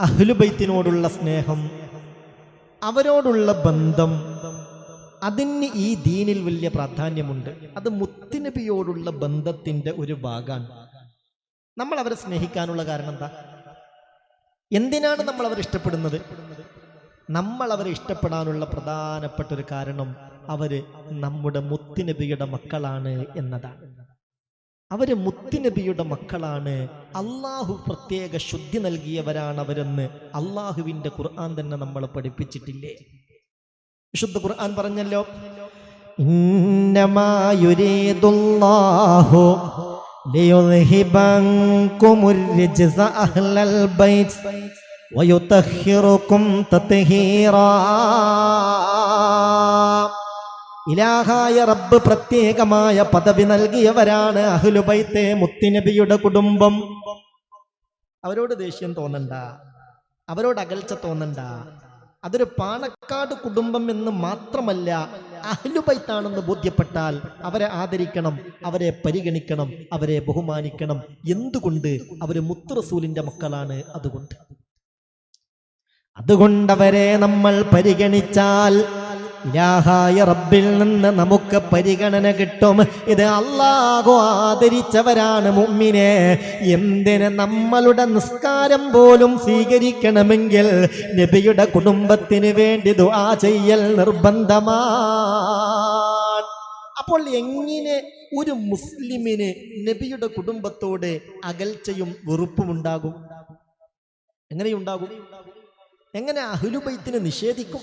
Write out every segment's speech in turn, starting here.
അഹ്ലുബൈത്തിനോടുള്ള സ്നേഹം അവരോടുള്ള ബന്ധം അതിന് ഈ ദീനിൽ വലിയ പ്രാധാന്യമുണ്ട്. അത് മുത്തുനബിയോടുള്ള ബന്ധത്തിന്റെ ഒരു ഭാഗമാണ് നമ്മൾ അവരെ സ്നേഹിക്കാനുള്ള കാരണം എന്താ? എന്തിനാണ് നമ്മൾ അവരെ ഇഷ്ടപ്പെടുന്നത്? നമ്മൾ അവരെ ഇഷ്ടപ്പെടാനുള്ള പ്രധാനപ്പെട്ട ഒരു കാരണം അവർ നമ്മുടെ മുത്തുനബിയുടെ മക്കളാണ് എന്നതാണ്. അവർ മുത്തുനബിയുടെ മക്കളാണ്. അള്ളാഹു പ്രത്യേക ശുദ്ധി നൽകിയവരാണ് അവരെന്ന് അള്ളാഹുവിന്റെ ഖുർആൻ തന്നെ നമ്മളെ പഠിപ്പിച്ചിട്ടില്ലേ? വിശുദ്ധ ഖുർആൻ പറഞ്ഞല്ലോ ഇന്നമാ യുരീദുല്ലാഹു ലിയുദ്ഹിബൻകുമുർ റിജ്സ അഹ്ലൽ ഇലാഹായ റബ്ബ് പ്രത്യേകമായ പദവി നൽകിയവരാണ് അഹ്ലുബൈത്തെ മുത്തിനബിയുടെ കുടുംബം. അവരോട് ദേഷ്യം തോന്നണ്ട. അവരോട് അകൽച്ച തോന്നണ്ട. അതൊരു പാണക്കാട് കുടുംബം എന്ന് മാത്രമല്ല അഹ്ലുബൈത്താണെന്ന് ബോധ്യപ്പെട്ടാൽ അവരെ ആദരിക്കണം അവരെ പരിഗണിക്കണം അവരെ ബഹുമാനിക്കണം. എന്തുകൊണ്ട് അവർ മുത്തുറസൂലിന്റെ മക്കളാണ് അതുകൊണ്ട്? അതുകൊണ്ടവരെ നമ്മൾ പരിഗണിച്ചാൽ ഇലാഹായ റബ്ബിൽ നിന്ന് നമുക്ക് പരിഗണന കിട്ടും. ഇത് അള്ളാഹു ആദരിച്ചവരാണ് മുമ്മിനെ എന്തിന് നമ്മളുടെ നിസ്കാരം പോലും സ്വീകരിക്കണമെങ്കിൽ നബിയുടെ കുടുംബത്തിന് വേണ്ടി ദുആ ചെയ്യൽ നിർബന്ധമാണ്. അപ്പോൾ എങ്ങനെ ഒരു മുസ്ലിമിന് നബിയുടെ കുടുംബത്തോട് അകൽച്ചയും വെറുപ്പും ഉണ്ടാകും? എങ്ങനെയുണ്ടാകും എങ്ങനെ അഹ്ലുബൈത്തിനെ നിഷേധിക്കും?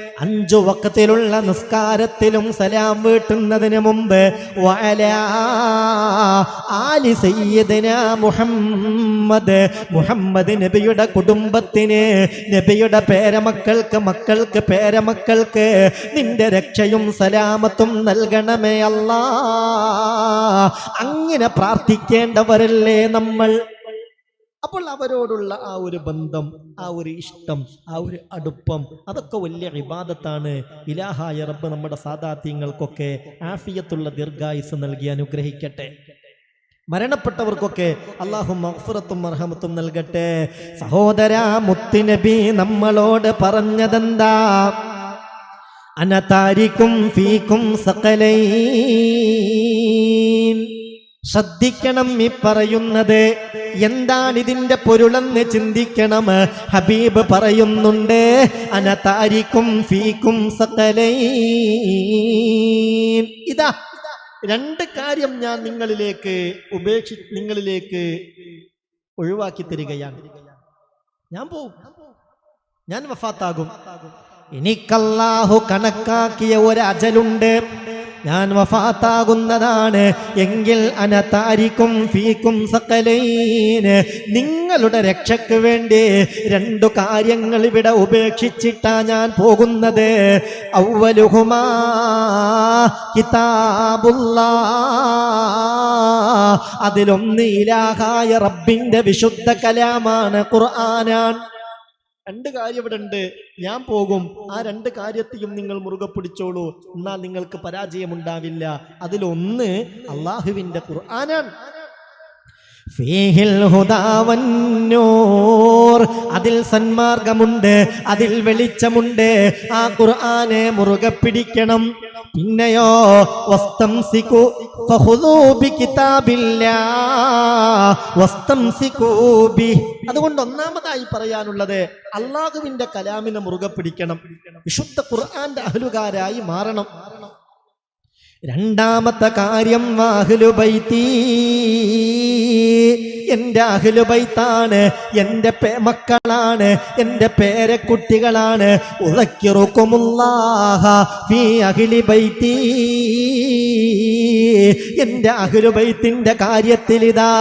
അഞ്ചു വക്കത്തിലുള്ള നിസ്കാരത്തിലും സലാം വീട്ടുന്നതിന് മുമ്പ് ആലി സയ്യദന മുഹമ്മദ് മുഹമ്മദ് നബിയുടെ കുടുംബത്തിന് നബിയുടെ പേരമക്കൾക്ക് മക്കൾക്ക് പേരമക്കൾക്ക് നിന്റെ രക്ഷയും സലാമത്തും നൽകണമേ അല്ലാ. അങ്ങനെ പ്രാർത്ഥിക്കേണ്ടവരല്ലേ നമ്മൾ? അപ്പോൾ അവരോടുള്ള ആ ഒരു ബന്ധം ആ ഒരു ഇഷ്ടം ആ ഒരു അടുപ്പം അതൊക്കെ വലിയ വിവാദത്താണ് ഇലാഹായ റബ്ബ് നമ്മുടെ സാധാത്യങ്ങൾക്കൊക്കെ ആഫിയത്തുള്ള ദീർഘായുസ് നൽകി അനുഗ്രഹിക്കട്ടെ. മരണപ്പെട്ടവർക്കൊക്കെ അള്ളാഹു മഹ്ഫുറത്തും അർഹമത്തും നൽകട്ടെ. സഹോദര മുത്തുനബി നമ്മളോട് പറഞ്ഞതെന്താ? അനതാരിക്കും ഫീക്കും സകലൈൻ. ശ്രദ്ധിക്കണം ഈ പറയുന്നത്. എന്താണ് ഇതിന്റെ പൊരുളെന്ന് ചിന്തിക്കണം? ഹബീബ് പറയുന്നുണ്ട് അനതാരിക്കും ഫീക്കും ഇതാ രണ്ട് കാര്യം ഞാൻ നിങ്ങളിലേക്ക് ഉപേക്ഷി നിങ്ങളിലേക്ക് ഒഴിവാക്കി തരികയാണ്. ഞാൻ പോവും. ഞാൻ വഫാത്താകും. എനിക്കല്ലാഹു കണക്കാക്കിയ ഒരു അജലുണ്ട് ഞാൻ വഫാത്താകുന്നതാണ്. എങ്കിൽ അനതാരിക്കും ഫീക്കും സക്കലൈന് നിങ്ങളുടെ രക്ഷയ്ക്ക് വേണ്ടി രണ്ടു കാര്യങ്ങൾ ഇവിടെ ഉപേക്ഷിച്ചിട്ടാ ഞാൻ പോകുന്നത്. ഔവലുഹുമാ കിതാബുല്ലാ. അതിലൊന്ന് ഇലാഹായ റബ്ബിന്റെ വിശുദ്ധ കലാമാണ് ഖുർആനാണ് രണ്ട് കാര്യം ഇവിടെ ഉണ്ട്. ഞാൻ പോകും. ആ രണ്ട് കാര്യത്തെയും നിങ്ങൾ മുറുകെ പിടിച്ചോളൂ. എന്നാൽ നിങ്ങൾക്ക് പരാജയമുണ്ടാവില്ല. അതിലൊന്ന് അള്ളാഹുവിന്റെ ഖുർആനാണ്. ഫീഹിൽ അതിൽ സന്മാർഗമുണ്ട് അതിൽ വെളിച്ചമുണ്ട്. ആ ഖുർആനെ മുറുകെ പിടിക്കണം. പിന്നെയോ അതുകൊണ്ട് ഒന്നാമതായി പറയാനുള്ളത് അള്ളാഹുവിന്റെ കലാമിനെ മുറുകെ പിടിക്കണം. വിശുദ്ധ ഖുർആന്റെ അഹലുകാരായി മാറണം. രണ്ടാമത്തെ കാര്യം അഹ്ലുബൈത്തി എന്റെ അഹ്ലുബൈത്താണ് എന്റെ മക്കളാണ് എന്റെ പേരക്കുട്ടികളാണ് ഉദക്കിറുക്കുമുല്ലാഹ ഫീ അഹ്ലി ബൈത്തി എന്റെ അഹ്ലുബൈത്തിന്റെ കാര്യത്തിൽ ഇതാ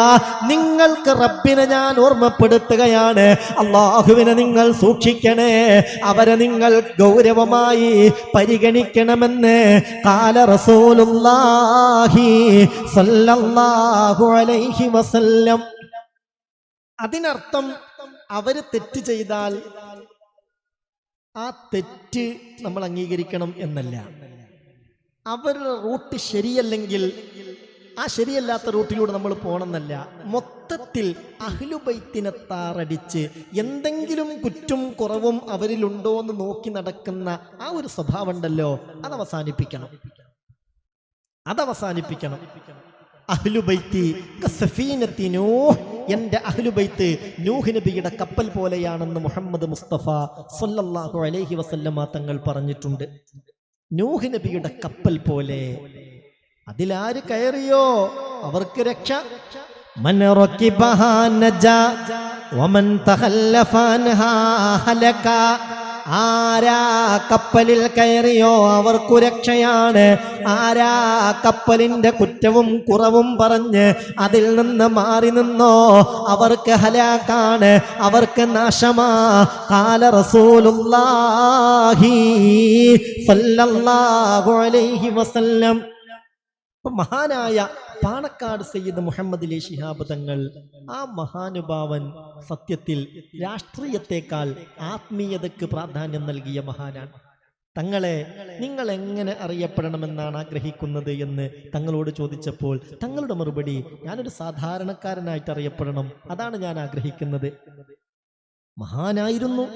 നിങ്ങൾക്ക് റബ്ബിനെ ഞാൻ ഓർമ്മപ്പെടുത്തുകയാണ്. അള്ളാഹുവിനെ നിങ്ങൾ സൂക്ഷിക്കണേ. അവരെ നിങ്ങൾ ഗൗരവമായി പരിഗണിക്കണമെന്ന് കാല റസൂലുള്ളാഹി സല്ലല്ലാഹു അലൈഹി വസല്ലം. അതിനർത്ഥം അവർ തെറ്റ് ചെയ്താൽ ആ തെറ്റ് നമ്മൾ അംഗീകരിക്കണം എന്നല്ല. അവരുടെ റൂട്ട് ശരിയല്ലെങ്കിൽ ആ ശരിയല്ലാത്ത റൂട്ടിലൂടെ നമ്മൾ പോകണമെന്നല്ല മൊത്തത്തിൽ അഹ്ലുബൈത്തിനെ താറടിച്ച് എന്തെങ്കിലും കുറ്റും കുറവും അവരിലുണ്ടോ എന്ന് നോക്കി നടക്കുന്ന ആ ഒരു സ്വഭാവം ഉണ്ടല്ലോ അത് അവസാനിപ്പിക്കണം. അത് അവസാനിപ്പിക്കണം. അഹ്ലുബൈത്തി എന്റെ അഹ്ലുബൈത്ത് നൂഹ് നബിയുടെ കപ്പൽ പോലെയാണെന്ന് മുഹമ്മദ് മുസ്തഫ സല്ലല്ലാഹു അലൈഹി വസല്ലമ തങ്ങൾ പറഞ്ഞിട്ടുണ്ട്. നൂഹ് നബിയുടെ കപ്പൽ പോലെ അതിലാര് കയറിയോ അവർക്ക് രക്ഷ من ركبها نجا ومن تخلف عنها هلك ആരാ കപ്പലിൽ കയറിയോ അവർക്കു രക്ഷയാണ്. ആരാ കപ്പലിന്റെ കുറ്റവും കുറവും പറഞ്ഞ് അതിൽ നിന്ന് മാറി നിന്നോ? അവർക്ക് ഹലാക്കാണ് അവർക്ക് നാശമാ. കാല റസൂലുള്ളാഹി സല്ലല്ലാഹു അലൈഹി വസല്ലം. മഹാനായ പാണക്കാട് സയ്യിദ് മുഹമ്മദ് അലി ശിഹാബ് തങ്ങൾ ആ മഹാനുഭാവൻ സത്യത്തിൽ രാഷ്ട്രീയത്തെക്കാൾ ആത്മീയതയ്ക്ക് പ്രാധാന്യം നൽകിയ മഹാനാണ്. തങ്ങളെ നിങ്ങൾ എങ്ങനെ അറിയപ്പെടണമെന്നാണ് ആഗ്രഹിക്കുന്നത് എന്ന് തങ്ങളോട് ചോദിച്ചപ്പോൾ തങ്ങളുടെ മറുപടി ഞാനൊരു സാധാരണക്കാരനായിട്ട് അറിയപ്പെടണം അതാണ് ഞാൻ ആഗ്രഹിക്കുന്നത്. മഹാനായിരുന്നു.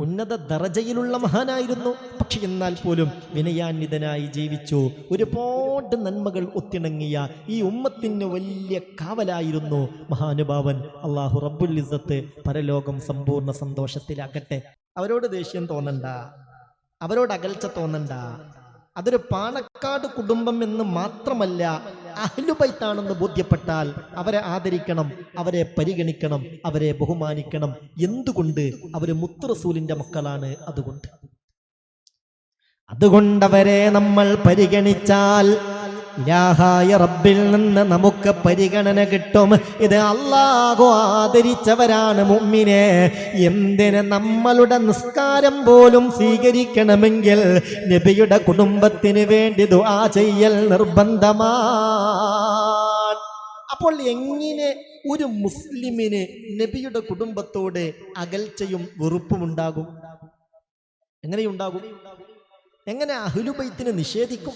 ഉന്നത ദറജയിലുള്ള മഹാനായിരുന്നു. പക്ഷെ എന്നാൽ പോലും വിനയാന്വിതനായി ജീവിച്ചു. ഒരുപാട് നന്മകൾ ഒത്തിണങ്ങിയ ഈ ഉമ്മത്തിന് വലിയ കാവലായിരുന്നു മഹാനുഭാവൻ. അള്ളാഹു റബ്ബുൽ ഇസ്സത്ത് പരലോകം സമ്പൂർണ സന്തോഷത്തിലാക്കട്ടെ അവരോട് ദേഷ്യം തോന്നണ്ട. അവരോട് അകൽച്ച തോന്നണ്ട. അതൊരു പാണക്കാട് കുടുംബം എന്ന് മാത്രമല്ല അഹ്ലുബൈത്താണെന്ന് ബോധ്യപ്പെട്ടാൽ അവരെ ആദരിക്കണം അവരെ പരിഗണിക്കണം അവരെ ബഹുമാനിക്കണം. എന്തുകൊണ്ട് അവർ മുത്തറസൂലിന്റെ മക്കളാണ്? അതുകൊണ്ട്. അതുകൊണ്ടവരെ നമ്മൾ പരിഗണിച്ചാൽ ഇലാഹായ റബ്ബിൽ നിന്ന് നമുക്ക് പരിഗണന കിട്ടും. ഇത് അള്ളാഹു ആദരിച്ചവരാണ് മുമ്മിനെ. എന്തിന് നമ്മളുടെ നിസ്കാരം പോലും സ്വീകരിക്കണമെങ്കിൽ നബിയുടെ കുടുംബത്തിന് വേണ്ടി ദുആ ചെയ്യൽ നിർബന്ധമാണ്. അപ്പോൾ എങ്ങനെ ഒരു മുസ്ലിമിന് നബിയുടെ കുടുംബത്തോട് അകൽച്ചയും വെറുപ്പും ഉണ്ടാകും? എങ്ങനെയുണ്ടാകും എങ്ങനെ അഹുലുബൈത്തിന് നിഷേധിക്കും?